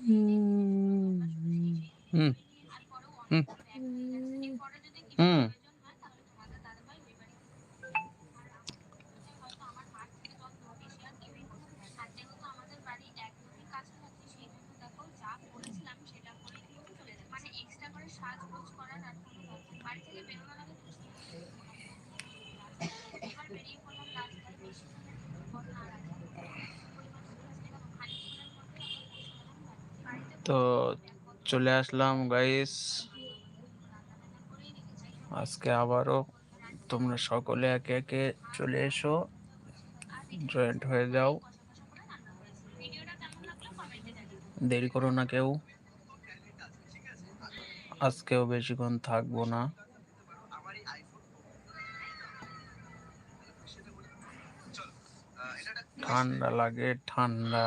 হুম হুম হুম হুম তো চলে আসলাম গাইস আজকে আবারও তোমরা সকলে একে একে চলে এসো জয়েন্ট হয়ে যাও। দেরি করো না কেউ। আজকেও বেশিক্ষণ থাকব না। ঠান্ডা লাগে, ঠান্ডা।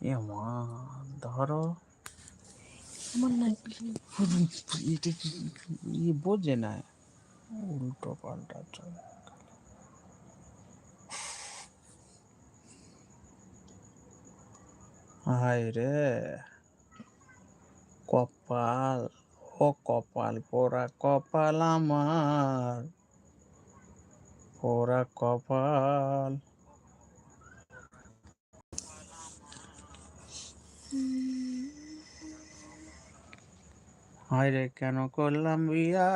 এ মা ধরো। আমার এটা কি বোঝে না। উল্টো পাল্টা চলে। হায় রে। কপাল ও কপাল পোড়া কপাল আমার। পোড়া কপাল। হায় রে, কেন করলাম বিয়া?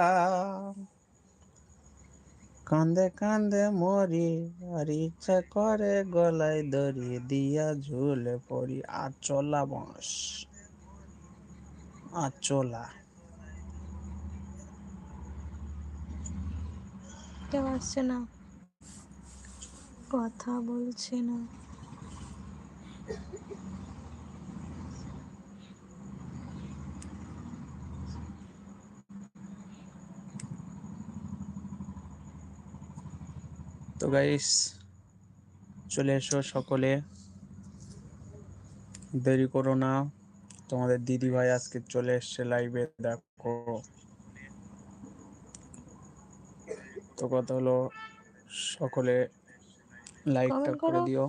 কান্দে কান্দে মরি, আর ইচ্ছা করে গলায় দড়ি দিয়া ঝুলে পড়ি। আচলা বাঁশ, আচলা। কেউ আসছে না। কথা বলছে না। তো গাইস চলে এসো সকলে। দেরি করো না। তোমাদের দিদি ভাই আজকে চলে এসছে লাইভে দেখো। তো কথা হলো সকলে লাইকটা করে দিও।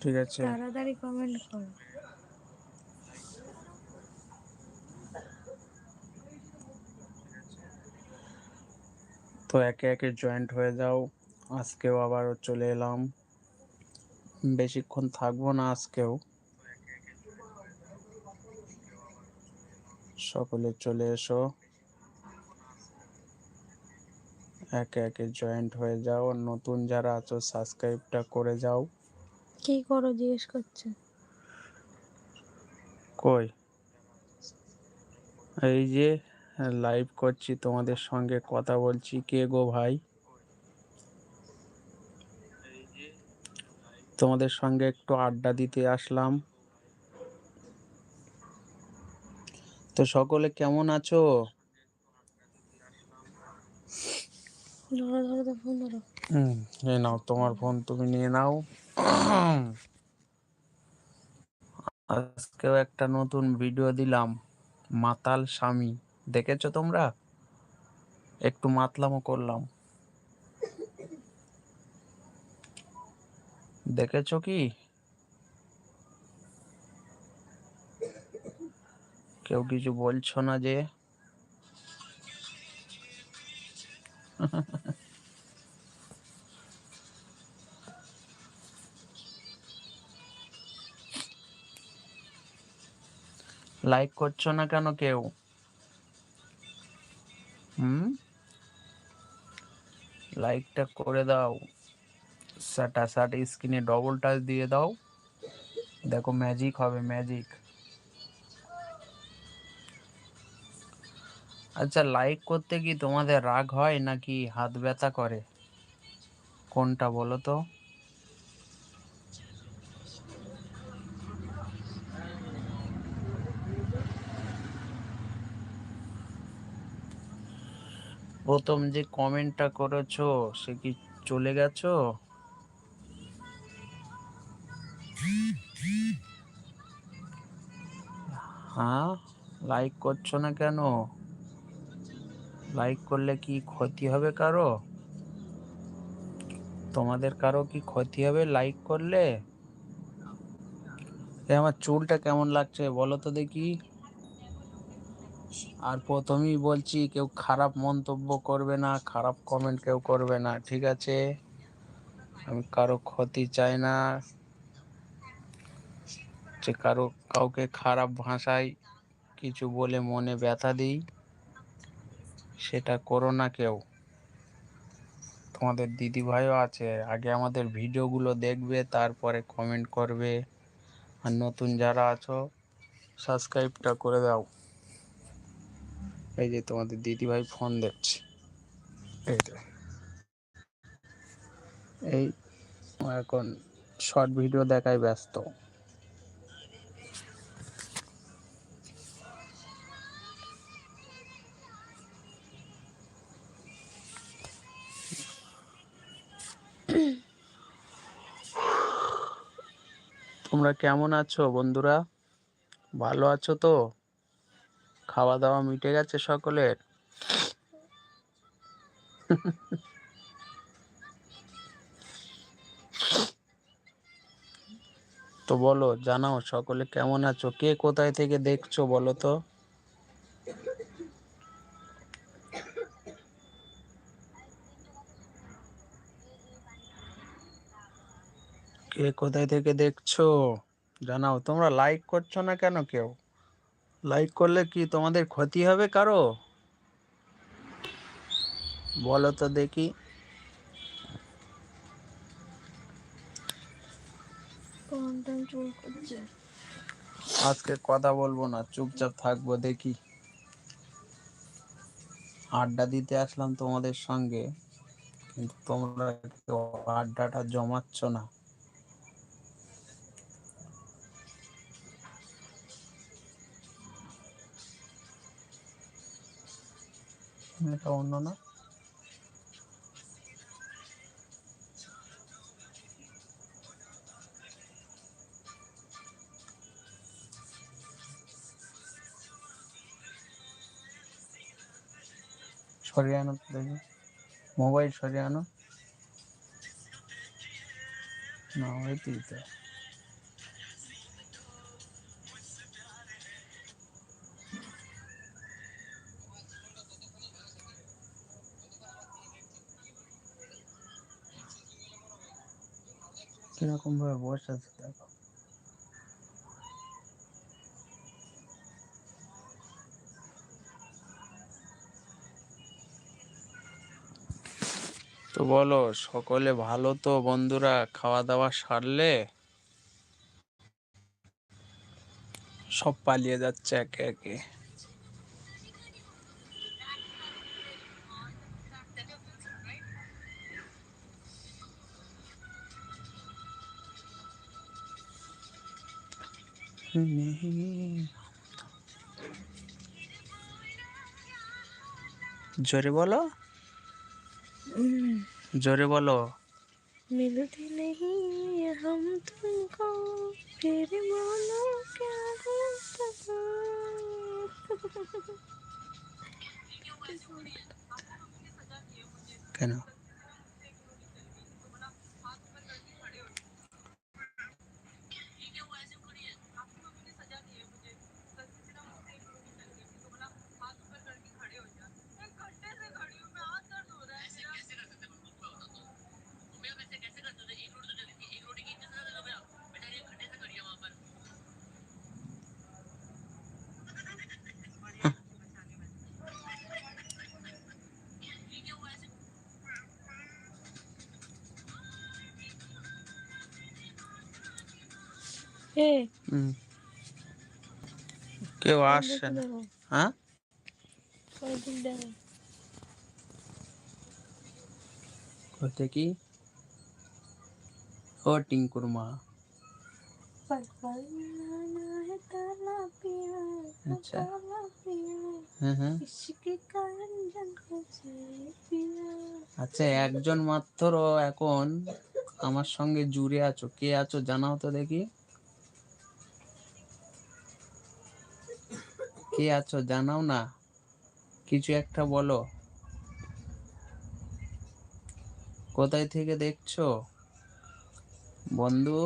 ঠিক আছে। তাড়াতাড়ি কমেন্ট করো। তো একে একে জয়েন্ট হয়ে যাও। আজকেও আবারও চলে এলাম। বেশিক্ষণ থাকব না আজকেও। সকলে চলে এসো। একে একে জয়েন্ট হয়ে যাও। নতুন যারা আছো সাবস্ক্রাইবটা করে যাও। কি করো জিজ্ঞেস করছে। কই? এই যে লাইভ করছি, তোমাদের সঙ্গে কথা বলছি। কে গো ভাই? তোমাদের সঙ্গে একটু আড্ডা দিতে আসলাম। তো সকলে কেমন আছো? এই নাও, তোমার ফোন তুমি নিয়ে নাও। আজকেও একটা নতুন ভিডিও দিলাম, মাতাল স্বামী। দেখেছ তোমরা? একটু মাতলামও করলাম। দেখেছ কি? কেউ কিছু বলছো না যে? লাইক করছ না কেন কেউ? হুম? লাইকটা করে দাও। স্যাটাসাট স্ক্রিনে ডবল টাচ দিয়ে দাও। দেখো ম্যাজিক হবে ম্যাজিক আচ্ছা লাইক করতে কি তোমাদের রাগ হয় নাকি হাত ব্যথা করে? কোনটা বলো তো? প্রথম যে কমেন্টটা করেছ, সে কি চলে গেছো? হ্যাঁ লাইক করছ না কেন? লাইক করলে কি ক্ষতি হবে কারও? তোমাদের কারও কি ক্ষতি হবে লাইক করলে? আমার চুলটা কেমন লাগছে বলো তো দেখি। আর প্রথমেই বলছি, কেউ খারাপ মন্তব্য করবে না, খারাপ কমেন্ট কেউ করবে না, ঠিক আছে? আমি কারও ক্ষতি চাই না। যে কারও, কাউকে খারাপ ভাষায় কিছু বলে মনে ব্যথা দিই, সেটা করো না কেউ। তোমাদের দিদি ভাইও আছে, আগে আমাদের ভিডিওগুলো দেখবে, তারপরে কমেন্ট করবে। আর নতুন যারা আছো সাবস্ক্রাইবটা করে দাও। এই যে তোমাদের দিদি ভাই ফোন দেখছে এই এই এখন শর্ট ভিডিও দেখায় ব্যস্ত। তোমরা কেমন আছো বন্ধুরা? ভালো আছো তো? খাওয়া দাওয়া মিটে গেছে সকলের? তো বলো, জানাও সকলে কেমন আছো? কে কোথায় থেকে দেখছ বলো তো? কে কোথায় থেকে দেখছ? জানাও, তোমরা লাইক করছ না কেন কেউ? লাইক করলে কি তোমাদের ক্ষতি হবে কারও? বলো তো দেখি। আজকে কথা বলব না চুপচাপ থাকব দেখি। আড্ডা দিতে আসলাম তোমাদের সঙ্গে কিন্তু তোমরা আড্ডাটা জমাচ্ছ না। এটা অন্য না। সরিয়ে আনো দেখি। মোবাইল সরিয়ে আনো। না তো। কীরকম ভাবে বসে আছে দেখো। তো বলো, সকলে ভালো তো? বন্ধুরা খাওয়া দাওয়া সারলে? সব পালিয়ে যাচ্ছে একে একে। জোরে বলো। জোরে বলো। মিলতে নেই হম তুমকো ফির বলো কেন? কেউ আসছে হ্যাঁ? কি? ও টিঙ্কুর মা আচ্ছা।, আচ্ছা একজন মাত্র এখন আমার সঙ্গে জুড়ে আছো। কে আছো জানাও তো দেখি। কে আছো জানাও না। কিছু একটা বলো। কোথায় থেকে দেখছ? বন্ধু?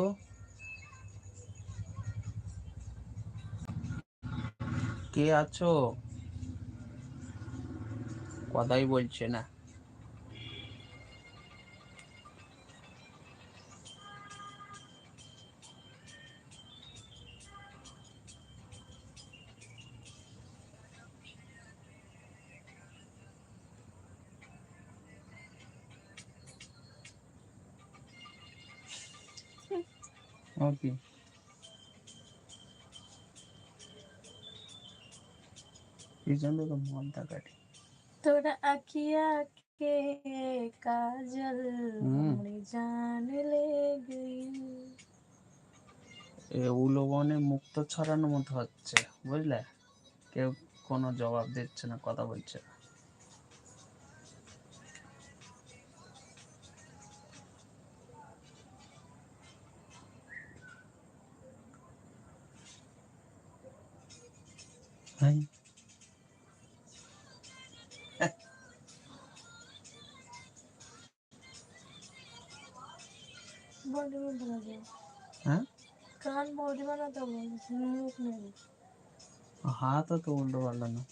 কে আছো? কথাই বলছে না। ওকে জন্য তো মন তাকাটি। তোরা আখিয়া কে কাজল মরে জান লে এ উলোবনে মুক্ত ছড়ানোর মতো হচ্ছে বুঝলে? কেউ কোনো জবাব দিচ্ছে না কথা বলছে Đây. बॉडी में बना दो हाँ कान बॉडी में ना तो बोल मुंह में हाँ तो तो उल्टा वाला ना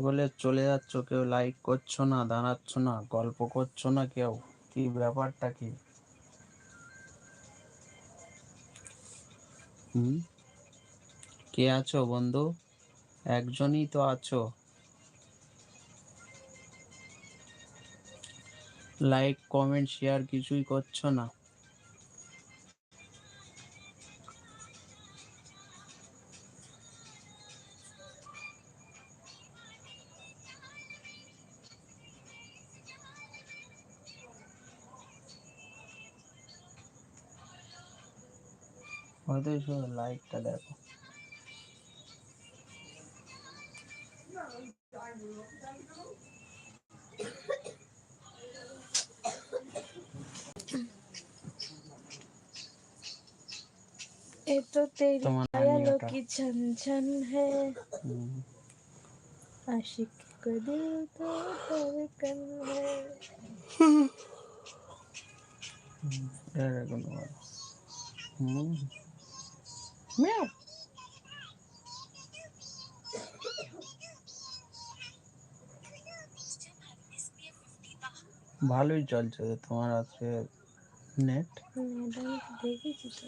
সকলে চলে যাচ্ছ কেউ? লাইক করছ না দাঁড়াচ্ছ না গল্প করছ না কেউ? কি ব্যাপারটা কি? হুম? কে আছো বন্ধু? একজনই তো আছো। লাইক কমেন্ট শেয়ার কিছুই করছ না? হয়তো শুধু লাইকটা দেখো ये तो तेरी তোমার पायलों नानियोटा। की छन छन है হুম, आशिक को दिल तो धड़कन है এটা কোনো ব্যাপার। হুম মিয়াও। ভালোই চলছে তো তোমার আছে নেট मैडम দেখেছি তো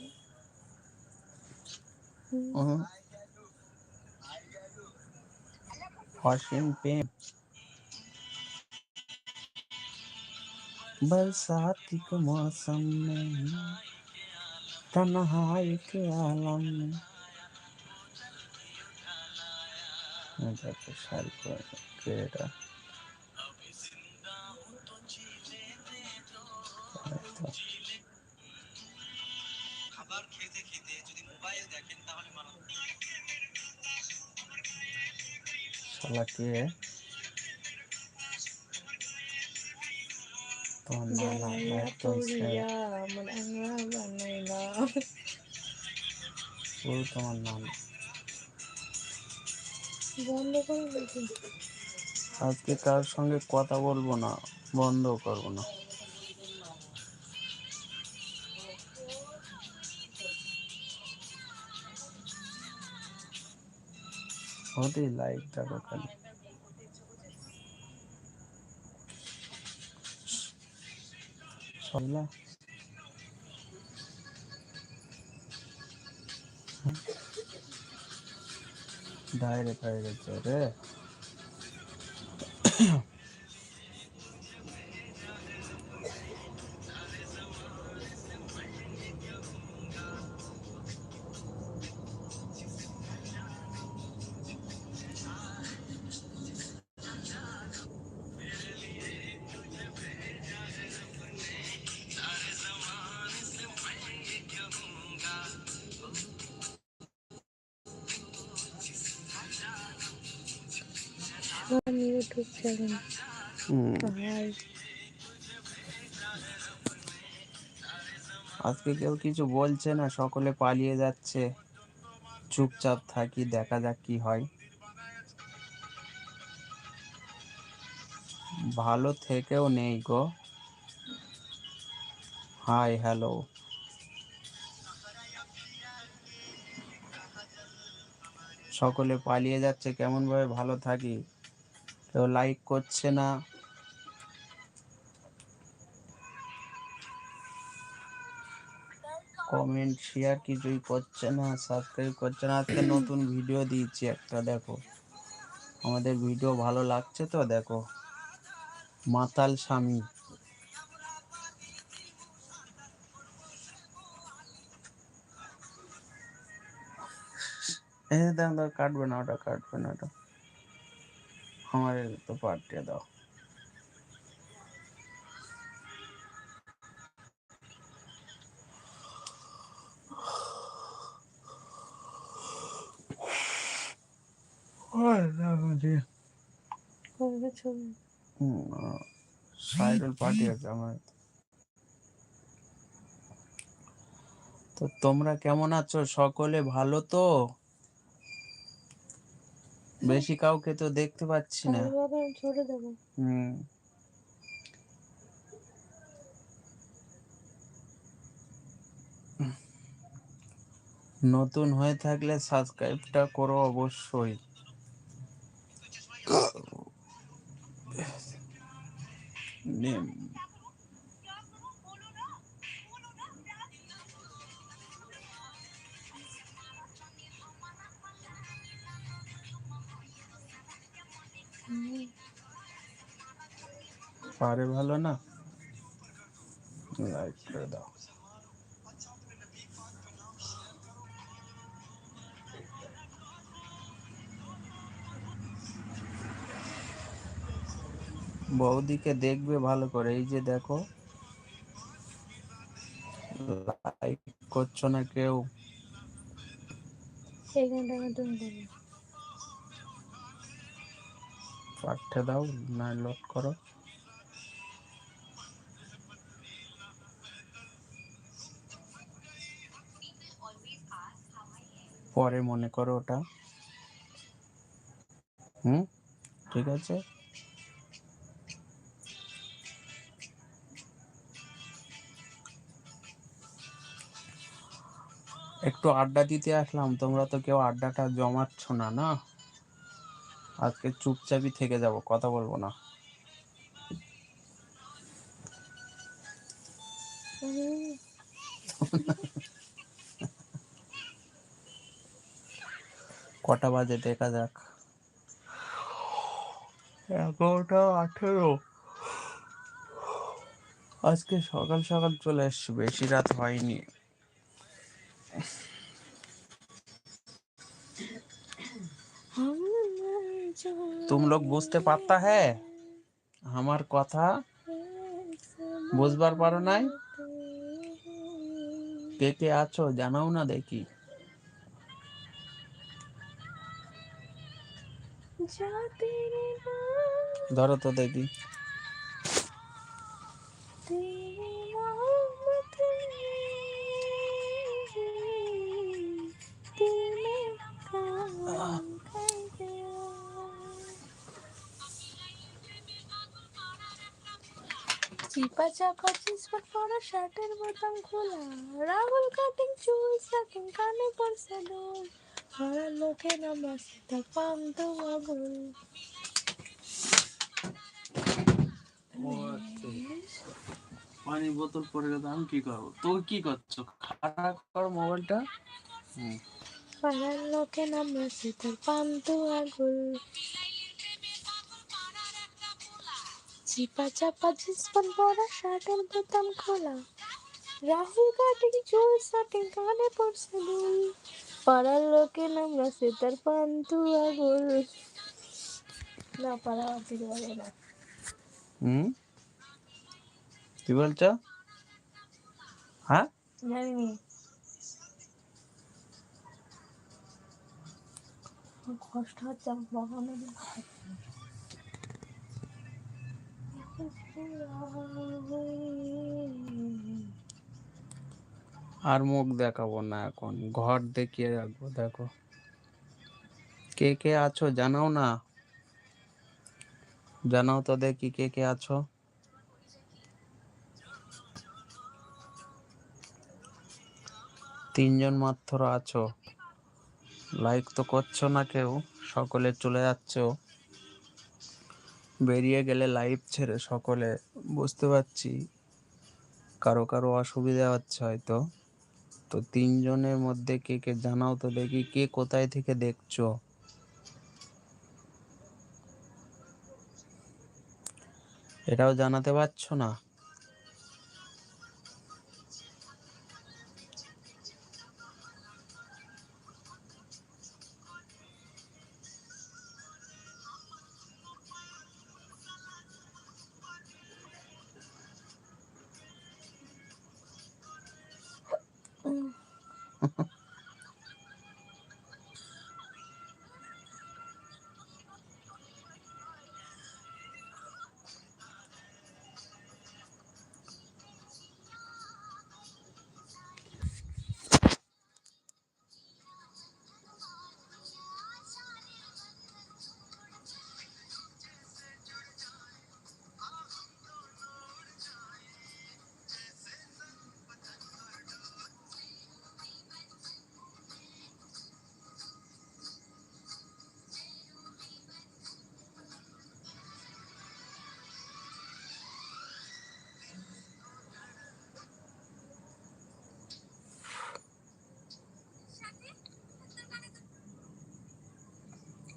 फॉर्चून पे बरसाती के मौसम में तन्हाई के आलम में এটা তো শাল কে এটা আচ্ছা। খাবার খেতে খেতে যদি মোবাইল দেখেন তাহলে মারাত্মক শালা কে তোমার নানা বন্ধ করে দেখি আজকে কার সঙ্গে কথা বলব না বন্ধ করব না হতেই লাইক দেখো খালি সবলা ডাইরেক্ট হয়ে গেছে চ্যানেল হুম। আজকে কেউ কিছু বলছে না সকলে পালিয়ে যাচ্ছে। চুপচাপ থাকি দেখা যাক কি হয়। ভালো থেকেও নেই গো। Hi hello. সকলে পালিয়ে যাচ্ছে কেমন ভাবে ভালো থাকি? কেউ লাইক করছে না। কমেন্ট শেয়ার কিছুই করছে না সাবস্ক্রাইব করছে না। আজকে নতুন ভিডিও দিয়েছি একটা, দেখো। আমাদের ভিডিও ভালো লাগছে তো, দেখো। মাতাল স্বামী। কাটবে না, ওটা কাটবে না, ওটা। আমার তো পাঠিয়ে দাও। করবে ছবি সাইডল পার্টি আছে আমার। তো তোমরা কেমন আছো? সকলে ভালো তো? বেশি কাউকে তো দেখতে পাচ্ছি না। তাহলে দেবো। হুম। নতুন হয়ে থাকলে সাবস্ক্রাইবটা করো অবশ্যই। নিম। পারে ভালো না? লাইক করে দাও। বৌদিকে দেখবে ভালো করে। এই যে দেখো লাইক করছ না কেউ? আমার তুমি পাঠে দাও, না লোড করো। পরে মনে করো ওটা। হুম, ঠিক আছে। একটু আড্ডা দিতে আসলাম, তোমরা তো কেউ আড্ডাটা জমাচ্ছ না না? আজকে চুপচাপই থেকে যাব, কথা বলব না। কটা বাজে দেখা যাক। এগারোটা আঠেরো। আজকে সকাল সকাল চলে এসছি, বেশি রাত হয়নি। तुम लोग বুঝতে পারতা है আমার কথা বুঝবার পারো নাই কে কে আছো জানাও না দেখি जा तेरे नाम ধরো তো দেখি চিপা চাপা চিসপাট পরা শার্টের বোতাম খোলা। রাহুল কাটিং চুল সাকিং কানে পড়ছে দুল ভরা লোকে নামাসে তা পাম তো বাবুল পানি পানি বোতল পড়ে গেছে আমি কি করব? তুই কি করছ? খারাপ কর মোবাইলটা। হুম। পাড়ার লোকে নামলো শীতের পান্তু আগুল চিপা চাপা জিন্স প্যান্ট পরা শার্টের বোতাম খোলা। রাহুল কাটিং চুল সাটিং কানে পড়ছে দুল পাড়ার লোকে নামলো শীতের পান্তু আগুল না পাড়া দিতে পারে না। হুম? কি বলছো? হ্যাঁ? জানি। কষ্ট হচ্ছে আমার বাগানে আর মুখ দেখাবো না এখন, ঘর দেখিয়ে রাখব, দেখো। কে কে আছো জানাও না? জানাও তো দেখি কে কে আছো। তিনজন মাত্র আছো। লাইক তো করছ না কেউ, সকলে চলে যাচ্ছ। বেরিয়ে গেলে লাইভ ছেড়ে সকলে, বুঝতে পারছি, কারও কারও অসুবিধা হচ্ছে হয়তো। তো তিনজনের মধ্যে কে কে জানাও তো দেখি, কে কোথায় থেকে দেখছ? এটাও জানাতে পারছ না?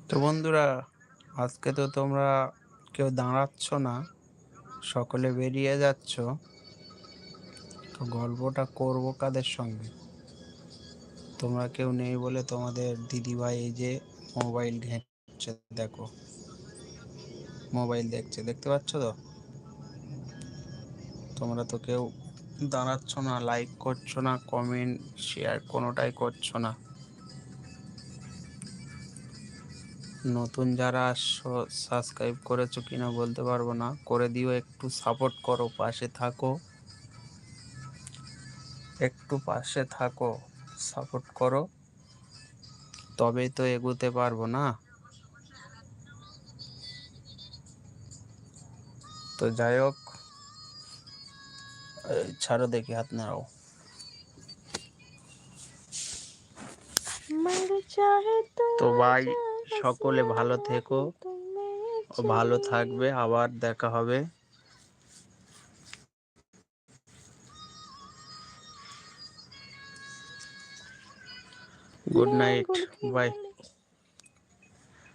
তো বন্ধুরা, আজকে তো তোমরা কেউ দাঁড়াচ্ছ না, সকলে বেরিয়ে যাচ্ছ। তো গল্পটা করব কাদের সঙ্গে? তোমরা কেউ নেই বলে তোমাদের দিদিভাই এই যে মোবাইল ঘেঁটছে, দেখো। মোবাইল দেখছে, দেখতে পাচ্ছ তো? তোমরা তো কেউ দাঁড়াচ্ছ না লাইক করছ না কমেন্ট শেয়ার কোনোটাই করছ না। নতুন যারা আসছো সাবস্ক্রাইব করেছ কিনা বলতে পারব না। করে দিও একটু সাপোর্ট করো পাশে থাকো। একটু পাশে থাকো সাপোর্ট করো। তবেই তো এগোতে পারব না। তো যাই হোক ছাড়ো দেখি হাত নাও তো ভাই সকলে ভালো থেকো ভালো থাকবে আবার দেখা হবে। Good night bye